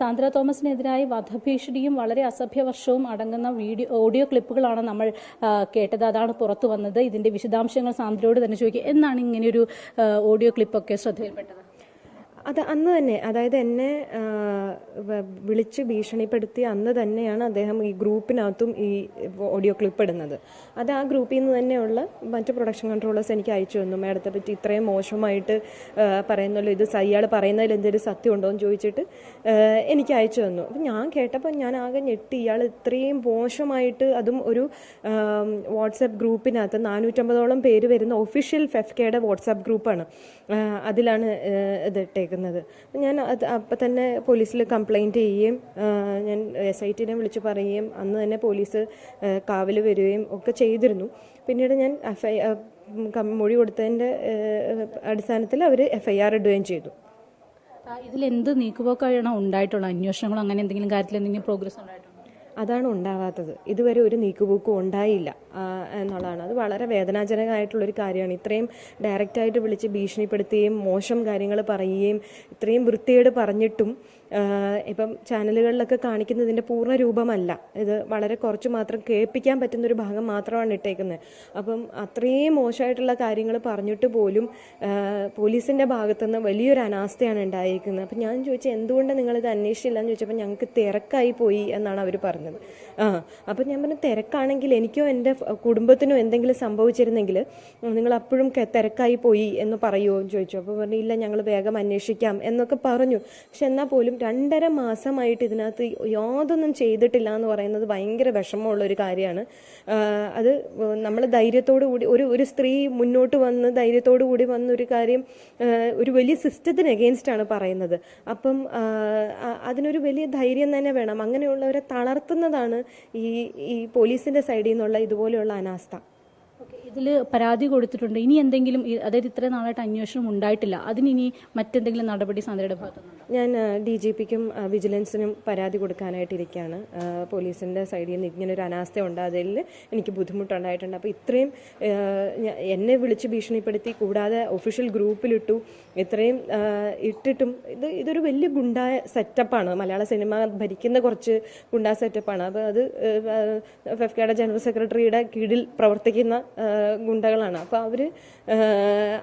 സാന്ദ്ര തോമസിനെതിരായി വധഭീഷണിയും വളരെ അസഭ്യവർഷവും അടങ്ങുന്ന video audio ക്ലിപ്പുകളാണ് നമ്മൾ കേട്ടത്. അതാണ് പുറത്തു വന്നത്. ഇതിന്റെ വിശദാംശങ്ങൾ സാന്ദ്രയോട് തന്നെ ചോദിക്കുക. എന്നാണ് ഇങ്ങനെയൊരു ഓഡിയോ ക്ലിപ്പൊക്കെ ശ്രദ്ധയിൽപ്പെട്ടത്? അത് അന്ന് തന്നെ അതായത് എന്നെ വിളിച്ച് ഭീഷണിപ്പെടുത്തി അന്ന് തന്നെയാണ് അദ്ദേഹം ഈ ഗ്രൂപ്പിനകത്തും ഈ ഓഡിയോ ക്ലിപ്പ് ഇടുന്നത്. അത് ആ ഗ്രൂപ്പിൽ നിന്ന് തന്നെയുള്ള മറ്റ് പ്രൊഡക്ഷൻ കൺട്രോളേഴ്സ് എനിക്ക് അയച്ചു തന്നു. മേഡത്തെ പറ്റി ഇത്രയും മോശമായിട്ട് പറയുന്നല്ലോ ഇത് സയ്യാൾ പറയുന്നതിൽ എന്തെങ്കിലും സത്യം ഉണ്ടോ എന്ന് ചോദിച്ചിട്ട് എനിക്ക് അയച്ചു തന്നു. അപ്പം ഞാൻ കേട്ടപ്പോൾ ഞാൻ ആകെ ഞെട്ടി. ഇയാൾ ഇത്രയും മോശമായിട്ട് അതും ഒരു വാട്സാപ്പ് ഗ്രൂപ്പിനകത്ത് നാനൂറ്റമ്പതോളം പേര് വരുന്ന ഒഫീഷ്യൽ ഫെഫ്കയുടെ വാട്സാപ്പ് ഗ്രൂപ്പാണ്. അതിലാണ് ഇത് ഞാൻ അത് അപ്പം തന്നെ പോലീസിൽ കംപ്ലൈന്റ് ചെയ്യുകയും ഞാൻ എസ് ഐ ടിനെ വിളിച്ച് പറയുകയും അന്ന് തന്നെ പോലീസ് കാവൽ വരികയും ഒക്കെ ചെയ്തിരുന്നു. പിന്നീട് ഞാൻ എഫ് ഐ മൊഴി കൊടുത്തതിന്റെ അടിസ്ഥാനത്തിൽ അവർ എഫ് ഐ ആർ ഇടുകയും ചെയ്തു. ഇതിൽ എന്ത് നീക്കുപോക്കാണ് ഉണ്ടായിട്ടുള്ള? അന്വേഷണങ്ങളോ അങ്ങനെ എന്തെങ്കിലും കാര്യത്തിൽ എന്തെങ്കിലും പ്രോഗ്രസ് ഉണ്ടായിട്ടുണ്ടോ? അതാണ് ഉണ്ടാവാത്തത്. ഇതുവരെ ഒരു നീക്കുപോക്കും ഉണ്ടായില്ല. എന്നുള്ളതാണ്. അത് വളരെ വേദനാജനകമായിട്ടുള്ളൊരു കാര്യമാണ്. ഇത്രയും ഡയറക്റ്റായിട്ട് വിളിച്ച് ഭീഷണിപ്പെടുത്തുകയും മോശം കാര്യങ്ങൾ പറയുകയും ഇത്രയും വൃത്തിയേട് പറഞ്ഞിട്ടും ഇപ്പം ചാനലുകളിലൊക്കെ കാണിക്കുന്നതിന്റെ പൂർണ രൂപമല്ല. ഇത് വളരെ കുറച്ച് മാത്രം കേൾപ്പിക്കാൻ പറ്റുന്ന ഒരു ഭാഗം മാത്രമാണ് ഇട്ടേക്കുന്നത്. അപ്പം അത്രയും മോശമായിട്ടുള്ള കാര്യങ്ങൾ പറഞ്ഞിട്ട് പോലും പോലീസിന്റെ ഭാഗത്തുനിന്ന് വലിയൊരു അനാസ്ഥയാണ് ഉണ്ടായിരിക്കുന്നത് അപ്പം ഞാൻ ചോദിച്ചു എന്തുകൊണ്ട് നിങ്ങളിത് അന്വേഷിച്ചില്ല എന്ന് ചോദിച്ചപ്പോൾ ഞങ്ങൾക്ക് തിരക്കായി പോയി എന്നാണ് അവർ പറഞ്ഞത്. ആ അപ്പം ഞാൻ പറഞ്ഞു തിരക്കാണെങ്കിൽ എനിക്കോ എന്റെ കുടുംബത്തിനോ എന്തെങ്കിലും സംഭവിച്ചിരുന്നെങ്കിൽ നിങ്ങൾ അപ്പോഴും തിരക്കായി പോയി എന്ന് പറയുമോ എന്ന് ചോദിച്ചു. അപ്പോൾ പറഞ്ഞു ഇല്ല ഞങ്ങൾ വേഗം അന്വേഷിക്കാം എന്നൊക്കെ പറഞ്ഞു. പക്ഷെ എന്നാൽ പോലും രണ്ടര മാസമായിട്ട് ഇതിനകത്ത് യാതൊന്നും ചെയ്തിട്ടില്ല എന്ന് പറയുന്നത് ഭയങ്കര വിഷമമുള്ള ഒരു കാര്യമാണ് അത് നമ്മൾ ധൈര്യത്തോടു കൂടി ഒരു ഒരു സ്ത്രീ മുന്നോട്ട് വന്ന് ധൈര്യത്തോടു കൂടി വന്ന ഒരു കാര്യം ഒരു വലിയ സിസ്റ്റത്തിന് എഗെയിൻസ്റ്റ് ആണ് പറയുന്നത്. അപ്പം അതിനൊരു വലിയ ധൈര്യം തന്നെ വേണം. അങ്ങനെയുള്ളവരെ തളർത്തുന്നതാണ് ഈ ഈ പോലീസിന്റെ സൈഡിൽ നിന്നുള്ള ഇതുപോലെയുള്ള അനാസ്ഥ. ഇതിൽ പരാതി കൊടുത്തിട്ടുണ്ട്. ഇനി എന്തെങ്കിലും അതായത് ഇത്രയും നാളായിട്ട് അന്വേഷണം ഉണ്ടായിട്ടില്ല. അതിനിനി മറ്റെന്തെങ്കിലും നടപടി സാന്ദ്രയുടെ ഭാഗത്തുനിന്നുണ്ടോ ഞാൻ ഡി ജി പിക്കും വിജിലൻസിനും പരാതി കൊടുക്കാനായിട്ടിരിക്കുകയാണ് പോലീസിന്റെ സൈഡിൽ നിന്ന് ഇങ്ങനെ ഒരു അനാസ്ഥ ഉണ്ടായതിൽ എനിക്ക് ബുദ്ധിമുട്ടുണ്ടായിട്ടുണ്ട്. അപ്പോൾ ഇത്രയും എന്നെ വിളിച്ച് ഭീഷണിപ്പെടുത്തി കൂടാതെ ഒഫീഷ്യൽ ഗ്രൂപ്പിലിട്ടു. ഇത്രയും ഇട്ടിട്ടും ഇത് ഇതൊരു വലിയ ഗുണ്ടായ സെറ്റപ്പാണ്. മലയാള സിനിമ ഭരിക്കുന്ന കുറച്ച് ഗുണ്ടാ സെറ്റപ്പാണ്. അപ്പോൾ അത് ഫെഫ്കയുടെ ജനറൽ സെക്രട്ടറിയുടെ കീഴിൽ പ്രവർത്തിക്കുന്ന ഗുണ്ടകളാണ്. അപ്പോൾ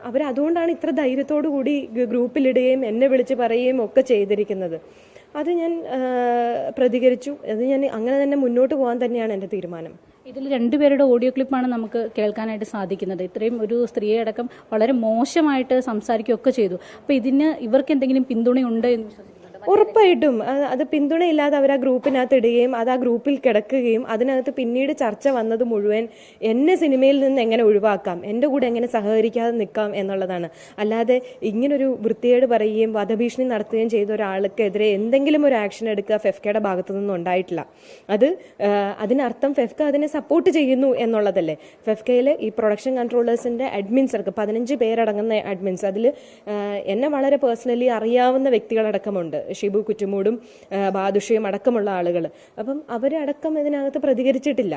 അവർ അതുകൊണ്ടാണ് ഇത്ര ധൈര്യത്തോടു കൂടി ഗ്രൂപ്പിലിടുകയും എന്നെ വിളിച്ച് പറയുകയും ഒക്കെ ചെയ്തിരിക്കുന്നത്. അത് ഞാൻ പ്രതികരിച്ചു. അത് ഞാൻ അങ്ങനെ തന്നെ മുന്നോട്ട് പോകാൻ തന്നെയാണ് എന്റെ തീരുമാനം. ഇതിൽ രണ്ടുപേരുടെ ഓഡിയോ ക്ലിപ്പാണ് നമുക്ക് കേൾക്കാനായിട്ട് സാധിക്കുന്നത്. ഇത്രയും ഒരു സ്ത്രീയെ അടക്കം വളരെ മോശമായിട്ട് സംസാരിക്കുകയൊക്കെ ചെയ്തു. അപ്പോൾ ഇതിന് ഇവർക്ക് എന്തെങ്കിലും പിന്തുണയുണ്ട് എന്ന് വിശ്വസിക്കുന്നുണ്ട് ഉറപ്പായിട്ടും. അത് പിന്തുണയില്ലാതെ അവർ ആ ഗ്രൂപ്പിനകത്ത് ഇടുകയും അത് ആ ഗ്രൂപ്പിൽ കിടക്കുകയും അതിനകത്ത് പിന്നീട് ചർച്ച വന്നത് മുഴുവൻ എന്നെ സിനിമയിൽ നിന്ന് എങ്ങനെ ഒഴിവാക്കാം എന്റെ കൂടെ എങ്ങനെ സഹകരിക്കാതെ നിൽക്കാം എന്നുള്ളതാണ്. അല്ലാതെ ഇങ്ങനൊരു വൃത്തിയേട് പറയുകയും വധഭീഷണി നടത്തുകയും ചെയ്ത ഒരാൾക്കെതിരെ എന്തെങ്കിലും ഒരു ആക്ഷൻ എടുക്കുക ഫെഫ്കയുടെ ഭാഗത്തു നിന്നും ഉണ്ടായിട്ടില്ല. അത് അതിനർത്ഥം ഫെഫ്ക അതിനെ സപ്പോർട്ട് ചെയ്യുന്നു എന്നുള്ളതല്ലേ. ഫെഫ്കയിൽ ഈ പ്രൊഡക്ഷൻ കൺട്രോളേഴ്സിന്റെ അഡ്മിൻസ് അടക്കം പതിനഞ്ച് പേരടങ്ങുന്ന അഡ്മിൻസ് അതിൽ എന്നെ വളരെ പേഴ്സണലി അറിയാവുന്ന വ്യക്തികളടക്കമുണ്ട്. ഷിബു കുറ്റുമൂടും ബാദുഷയും അടക്കമുള്ള ആളുകൾ അപ്പം അവരടക്കം ഇതിനകത്ത് പ്രതികരിച്ചിട്ടില്ല.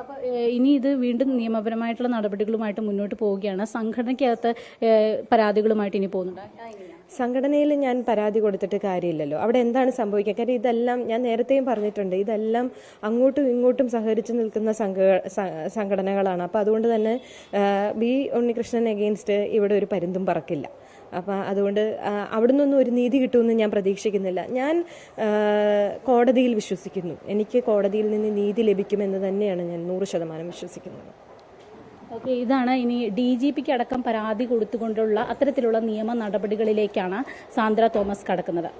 അപ്പോൾ ഇനി ഇത് വീണ്ടും നിയമപരമായിട്ടുള്ള നടപടികളുമായിട്ട് മുന്നോട്ട് പോവുകയാണ്. സംഘടനയ്ക്കകത്ത് പരാതികളുമായിട്ട് ഇനി പോകുന്നുണ്ട്? സംഘടനയിൽ ഞാൻ പരാതി കൊടുത്തിട്ട് കാര്യമില്ലല്ലോ. അവിടെ എന്താണ് സംഭവിക്കുക? കാര്യം ഇതെല്ലാം ഞാൻ നേരത്തെയും പറഞ്ഞിട്ടുണ്ട്. ഇതെല്ലാം അങ്ങോട്ടും ഇങ്ങോട്ടും സഹകരിച്ച് നിൽക്കുന്ന സംഘ സംഘടനകളാണ്. അപ്പോൾ അതുകൊണ്ട് തന്നെ ബി ഉണ്ണികൃഷ്ണൻ എഗെയിൻസ്റ്റ് ഇവിടെ ഒരു പരുന്തും പറക്കില്ല. അപ്പം അതുകൊണ്ട് അവിടെ നിന്നൊന്നും ഒരു നീതി കിട്ടുമെന്ന് ഞാൻ പ്രതീക്ഷിക്കുന്നില്ല. ഞാൻ കോടതിയിൽ വിശ്വസിക്കുന്നു. എനിക്ക് കോടതിയിൽ നിന്ന് നീതി ലഭിക്കുമെന്ന് തന്നെയാണ് ഞാൻ നൂറ് ശതമാനം വിശ്വസിക്കുന്നത്. ഓക്കെ ഇതാണ് ഇനി ഡി ജി പിക്ക് അടക്കം പരാതി കൊടുത്തുകൊണ്ടുള്ള അത്തരത്തിലുള്ള നിയമ നടപടികളിലേക്കാണ് സാന്ദ്ര തോമസ് കടക്കുന്നത്.